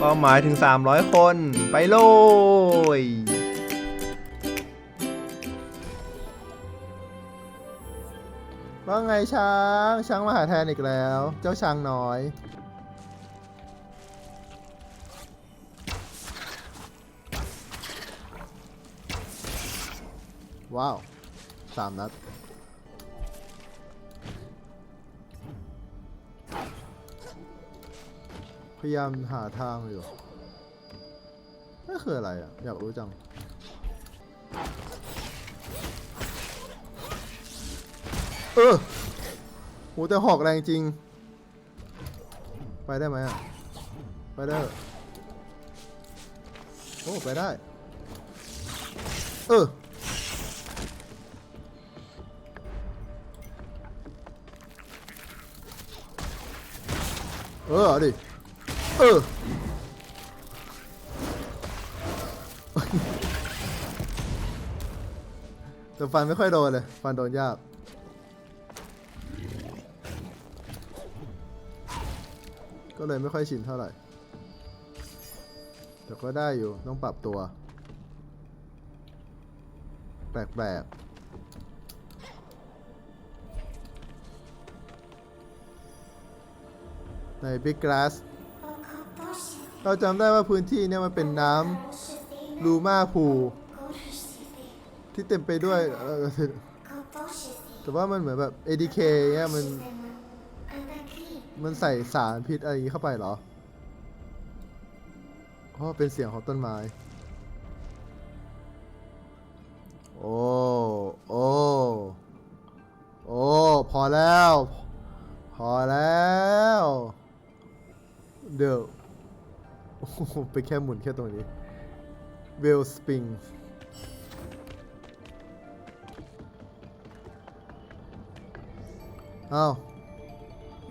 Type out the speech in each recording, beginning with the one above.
เป้าหมายถึง 300 คนไปโลยว่าไงช้าง ช้างมาหาแทนอีกแล้ว เจ้าช้างน้อย ว้าวสามนัด พยายามหาทางอยู่นั่นคืออะไรอะ อยากรู้จัง เออโหแต่หอกแรงจริง ไปได้ไหมอะ ไปได้ โอ้ ไปได้ เออเอออาดิ เออแต่ฟันไม่ค่อยโดนเลย ฟันโดนยาก ก็เลยไม่ค่อยชินเท่าไหร่ แต่ก็ได้อยู่ต้องปรับตัว แปลกๆใน Big Grass เราจำได้ว่าพื้นที่เนี่ยมันเป็นน้ำลูมาพูที่เต็มไปด้วยแต่ว่ามันเหมือนแบบ ADK เนี่ยมัน มันใส่สารพิษอะไรอย่างี้เข้าไปเหรอเพราะเป็นเสียงของต้นไม้ โอ้ โอ้ โอ้ พอแล้ว พอแล้ว เดี๋ยว โอ้โหไปแค่หมุนแค่ตรงนี้เวลสปริงอ้าว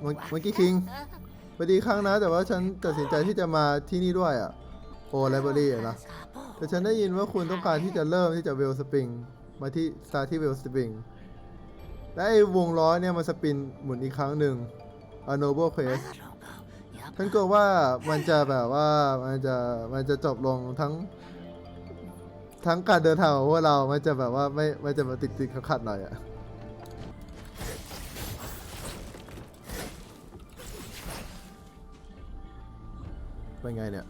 เมื่อเมื่อกี้คิงสวัสดีครั้งนะ แต่ว่าฉันตัดสินใจที่จะมาที่นี่ด้วยอะโอไลบรารีนะ แต่ฉันได้ยินว่าคุณต้องการที่จะเริ่มที่จะเวลสปริง มาที่สตาร์ที่เวลสปริง และไอ้วงล้อเนี่ยมันสปินหมุนอีกครั้งหนึ่ง A Noble Quest ฉันกลัวว่ามันจะแบบว่ามันจะมันจะจบลงทั้ง ทั้งการเดินทางของพวกเรา มันจะแบบว่าไม่มันจะมาติดติดขัดๆหน่อยอะเป็นไงเนี่ย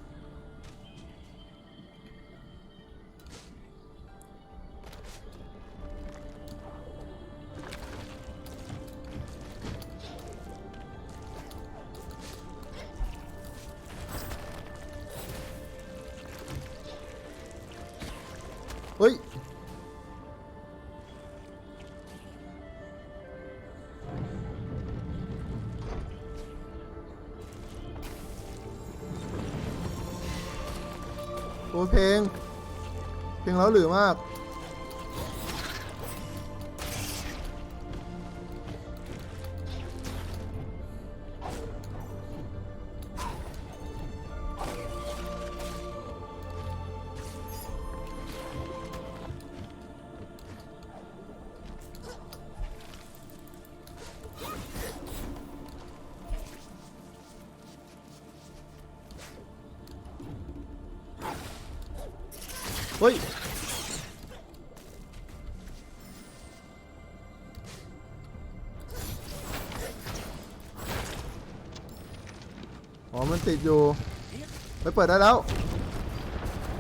โอ้เพลง เพลงแล้วหรือมาก อ๋อ มันติดอยู่ ไปเปิดได้แล้ว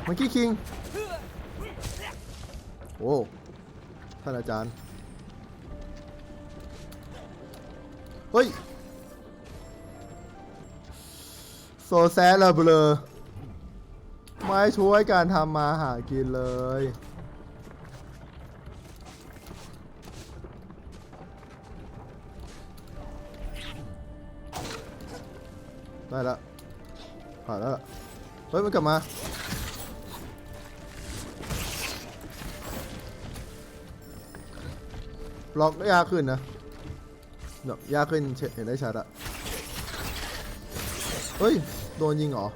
มังกี้คิง โอ้ท่านอาจารย์ เฮ้ย โซแซลเบลอไม่ช่วยการทำมาหากินเลย ได้ละผ่านแล้วล่ะเฮ้ยมันกลับมาล็อกยากขึ้นนะเดี๋ยยากขึ้นเห็นได้ชัดอะเฮ้ย โดนยิงเหรอ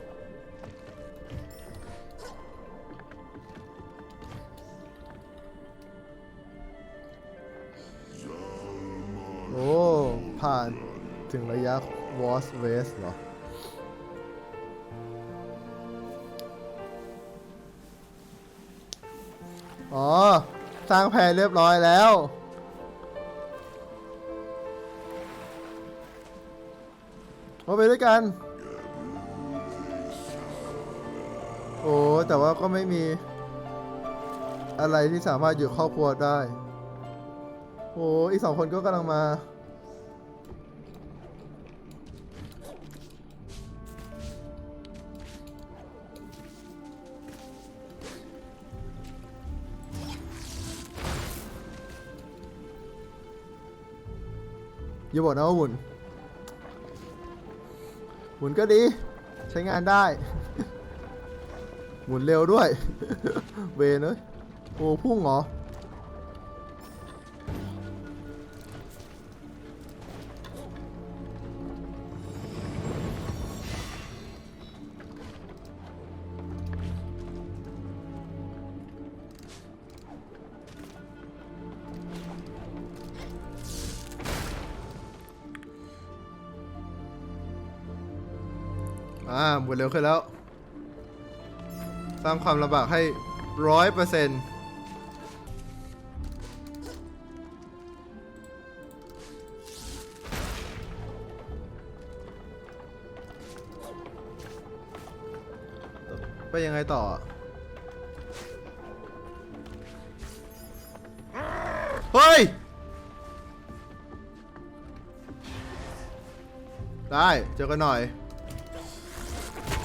โอ้ผ่านถึงระยะวอสเวสเหรอ อ๋อ สร้างแพรเรียบร้อยแล้วมาไปด้วยกัน โอ้ แต่ว่าก็ไม่มี อะไรที่สามารถอยู่ครอบครัวได้ โอ้ อีกสองคนก็กำลังมา อย่าบอกนะว่าหมุน หมุนก็ดี ใช้งานได้ หมุนเร็วด้วย เวนเอ้ยโอ้พุ่งเหรอ อ่าหมุนเร็วขึ้นแล้ว สร้างความลำบากให้ร้อยเปอร์เซ็นต์ไปยังไงต่อ เฮ้ย ได้ เจอกันหน่อย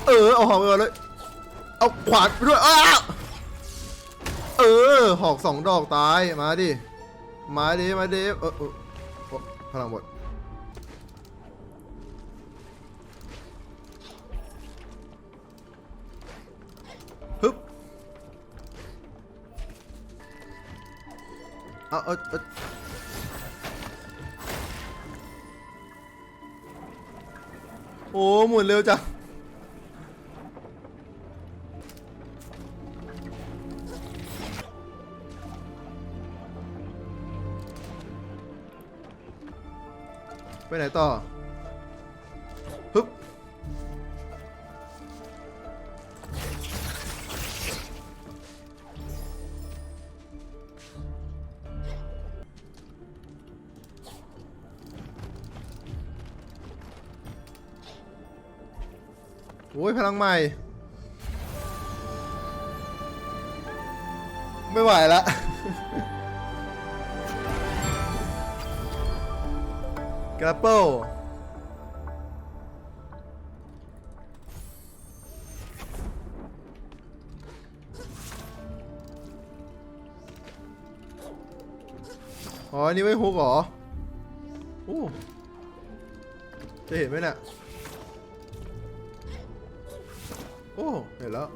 เออเอาหอกไปก่อนเลย เอาขวานไปด้วยอ้าเออ หอกสองดอกตาย มาดิ มาดิ มาดิ เออเออโอ้พลังหมด ฮึบเอาเอาเอาโอ้หมุนเร็วจัง ไปไหนต่อฮึบโอ้ยพลังใหม่ ไม่ไหวละ กระเปิลอ๋อ นี่ไม่ฮุกเหรอโอ้จะเห็นไหมเนี่ยโอ้ เห็นแล้ว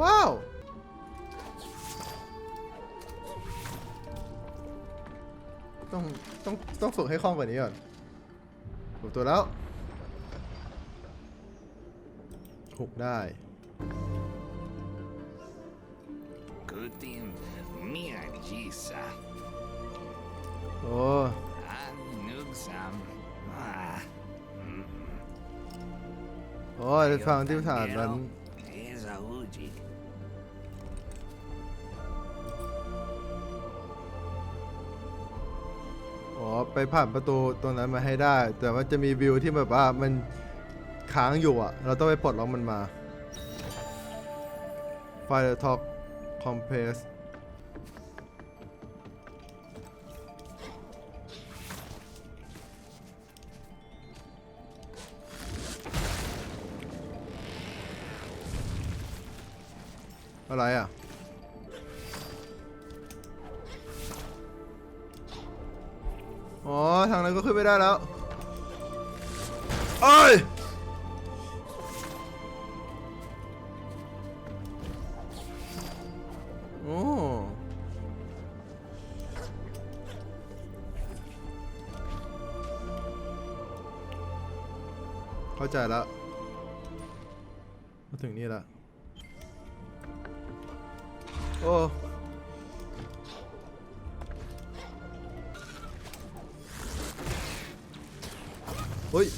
ว้าว ต้องต้องต้องฝึกให้คล่องกว่านี้ก่อนถูกตัวแล้วหุกได้ Kutim miagisa. โอ้ Anugsam. Ah. โอ้ยฟังที่ฐานนั้น ไปผ่านประตูตรงนั้นมาให้ได้ แต่ว่าจะมีวิวที่แบบว่ามันค้างอยู่อะ เราต้องไปปลดล็อกมันมา Fire Talk Compress อะไรอะ ทางนั้นก็ขึ้นไม่ได้แล้วเอ้ยโอ้เข้าใจแล้วมาถึงนี่ละโอ้ ฮ้ย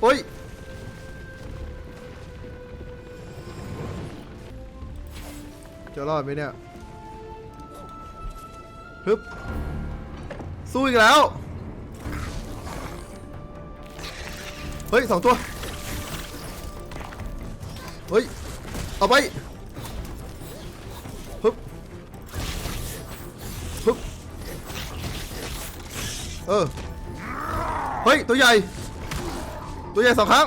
เฮ้ยจะรอดไหมเนี่ยฮึบสู้อีกแล้ว เฮ้ยสองตัว เฮ้ย เอาไปฮึบฮึบเออ เฮ้ย ตัวใหญ่ ตัวใหญ่สองครั้ง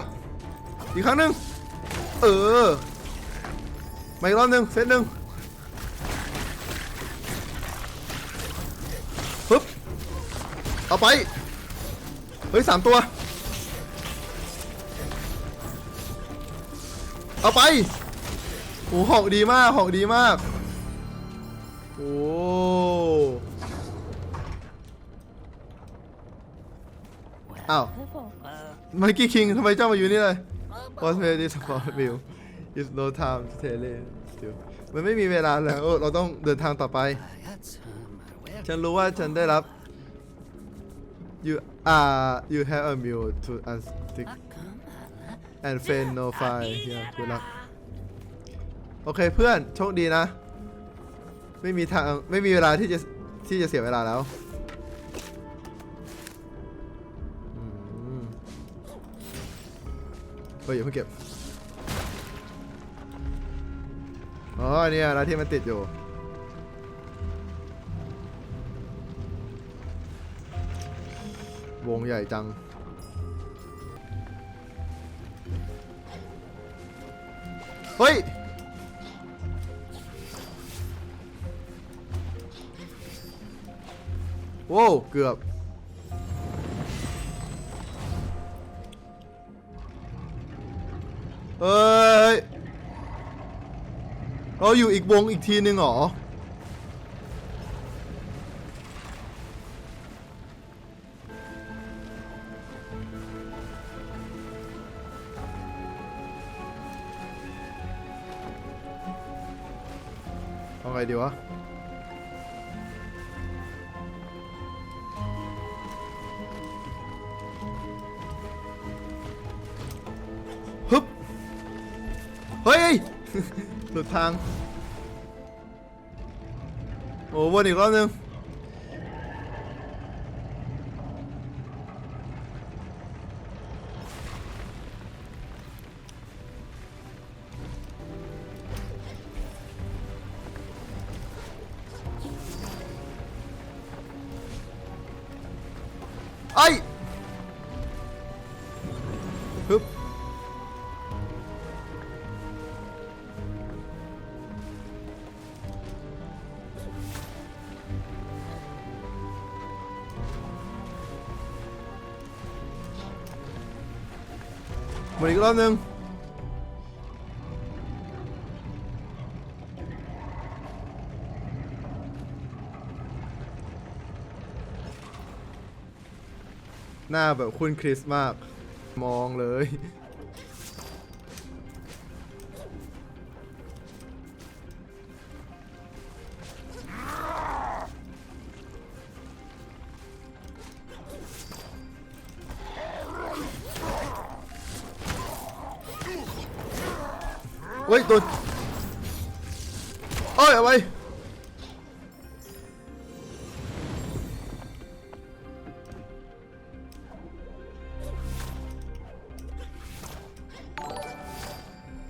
อีกครั้งหนึ่งเออมาอีกรอบหนึ่งเซตหนึ่งฮึบเอาไป เฮ้ยสามตัว เอาไปโอ้หอกดีมากหอกดีมาก โอ้อ้าวไมกี้คิงทำไมเจ้ามาอยู่นี่เลย What's made this for you It's no time to tell it still มันไม่มีเวลาแล้วเราต้องเดินทางต่อไป ฉันรู้ว่าฉันได้รับ you are you have a mule to unstick and fail no fire here good luck โอเคเพื่อนโชคดีนะ ไม่มีทางไม่มีเวลาที่จะที่จะเสียเวลาแล้วอืมเฮ้ยอย่าเพิ่งเก็บอ๋ออันเนี่ยนะที่มันติดอยู่วงใหญ่จัง เฮ้ย โว้วเกือบ เอ้ย เราอยู่อีกวงอีกทีนึงเหรอ สุดทาง โอ้วนอีกรอบนึง อีกรอบนึงหน้าแบบคุณคริสมาก มองเลย เฮ้ยตัวเอ้ยเอาไป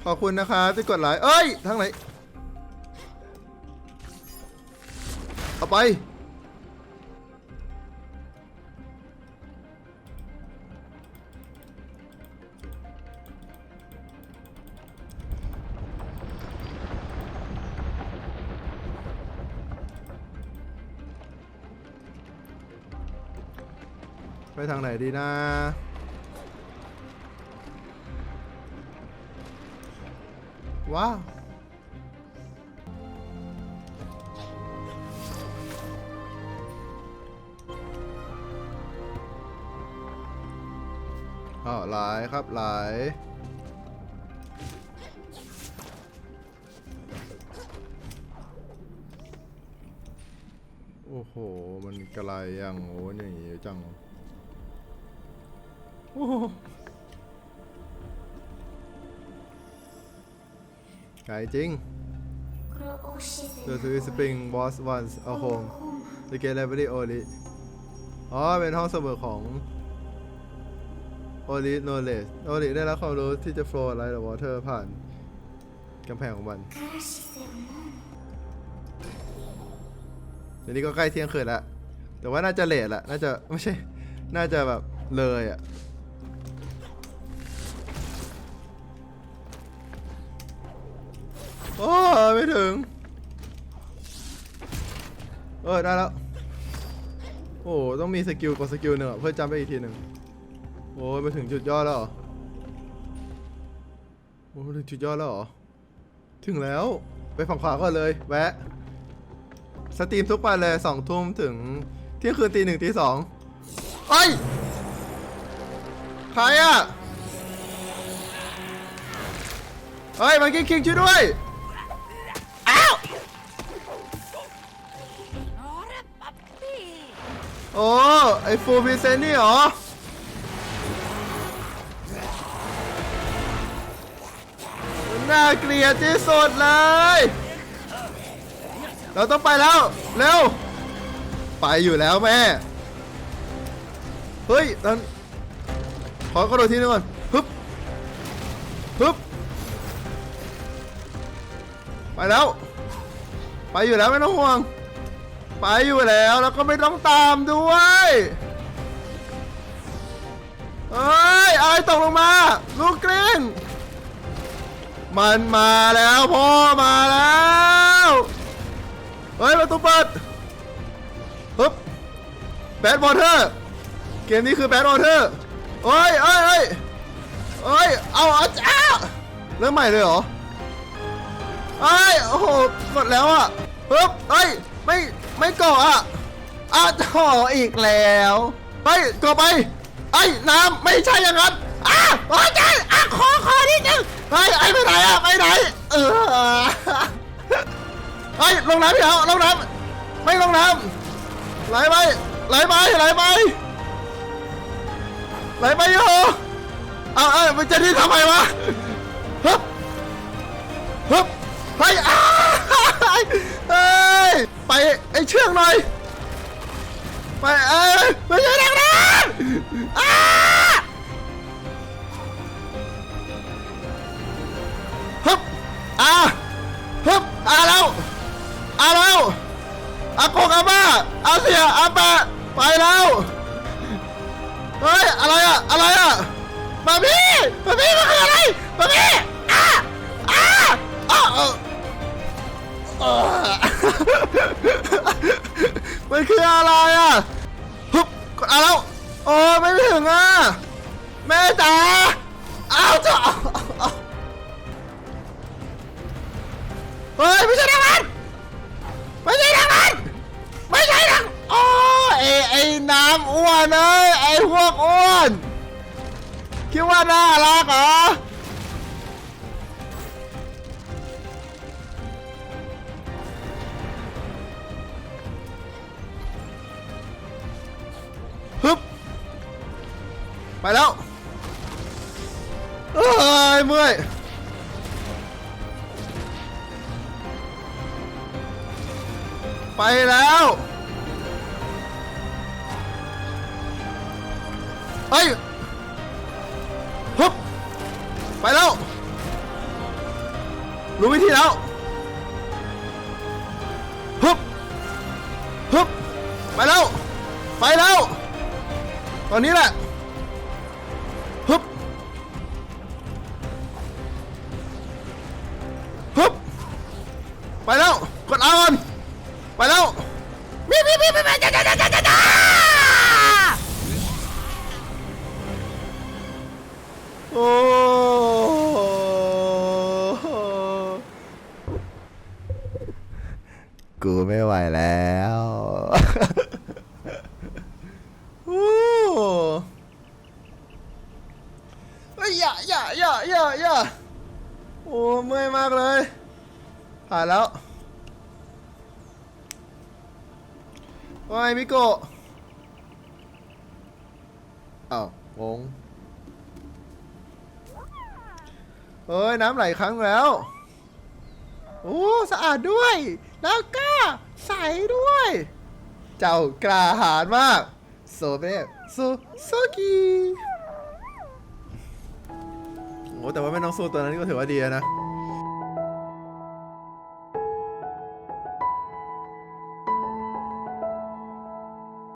ขอบคุณนะครับที่กดไลค์เอ้ย ทางไหน เอาไป ทางไหนดีนะ ว้าวอ้าวหลายครับหลายโอ้โห มันไกลอย่างโอ้ยอย่างงี้จัง ไกลจริง The ซื้อสปริงบอสวันซ์เ a home The Great Library Oli อ๋อ เป็นห้องเสมอของโอริโนเลสโอริได้รับความรู้ที่จะโฟล์ไลท์หรือวอเตอร์ผ่านกำแพงของมันเดี๋ยวนี้ก็ใกล้เที่ยงคืนละแต่ว่าน่าจะเลทละน่าจะไม่ใช่ น่าจะแบบเลยอะ โอ้ไม่ถึง เออได้แล้ว โอ้ต้องมีสกิลกดสกิลหนึ่งเพื่อจำไปอีกทีหนึ่งโอ้ยมาถึงจุดยอดแล้วเหรอโอ้มาถึงจุดยอดแล้วเหรอ ถึงแล้ว ไปฝั่งขวาก่อนเลย แวะ สตรีมทุกวันเลยสองทุ่มถึงเที่ยงคืนตีหนึ่งตีสองเอ้ยใครอะเฮ้ย มันกิ้งคิงช่วยด้วย โอ้ไอฟูพิเซนนี่เหรอนน่าเกลียดที่สุดเลย เราต้องไปแล้ว เร็ว ไปอยู่แล้วแม่ เฮ้ยนั่นขอกระโดดทีนึงก่อนฮึบฮึบไปแล้ว ไปอยู่แล้วไม่ต้องห่วง ไปอยู่แล้วแล้วก็ไม่ต้องตามด้วยเฮ้ยอะไรตกลงมา ลูกกลิ้งมันมาแล้วพ่อมาแล้วเฮ้ยประตูเปิดปึ๊บแบดวอเตอร์เกมนี้คือแบดวอเตอร์เฮ้ยเฮ้ยเฮ้ยเฮ้ยเอาเอาจ้าเริ่มใหม่เลยเหรอเฮ้ยโอ้โหกดแล้วอะปึ๊บเฮ้ยไม่ ไม่เกาะอะอ้าวจ่ออีกแล้วเฮ้ยเกาะไปไอ้น้ำไม่ใช่อย่างนั้นอ้าโอ้ยจ้าอะขอขอนิดนึงเฮ้ไอ้ไปไหนอะไปไหนเออเฮ้ลงน้ำพี่เอาลงน้ำไม่ลงน้ำไหลไปไหลไปไหลไปไหลไปโยเอาเอามันจะที่ทำไมวะฮึบฮึบ เฮ้ยอ้าเฮ้ย ไปไอ้เชือกหน่อย ไปเอ้ยไม่ใช่ทางนั้นอ้าฮึบอ่าฮึบอ่าแล้วเอาแล้วอากงอาม่าอาเสียอาแปะไปแล้ว เฮ้ย อะไรอะอะไรอะมาพี่มาพี่มันคืออะไรมาพี่อ้าอ้าอ้า เออ มันคืออะไรอะฮึบกดเอาแล้วโอ้ไม่ถึงอะแม่จ๋าเอาจ้ะเฮ้ยไม่ใช่ทางนั้นไม่ใช่ทางนั้นไม่ใช่ทางโอ้ไอไอ้น้ำอ้วนเอ้ยไอ้พวกอ้วน คิดว่าน่ารักเหรอ ไปแล้วเอ้ยเมื่อยไปแล้วเฮ้ยฮึบไปแล้วรู้วิธีแล้วฮึบฮึบไปแล้ว ไปแล้ว ตอนนี้แหละ ย่าอย่าอย่าโอ้เมื่อยมากเลย ผ่านแล้วว่าไงมิโกะอ้าวงงเฮ้ย น้ำไหลครั้งแล้ว โอ้สะอาดด้วย แล้วก็ใสด้วย เจ้ากล้าหาญมาก โซเบะโซโซกิ โอ้แต่ว่าแม่น้องสู้ตัวนั้นก็ถือว่าดีนะ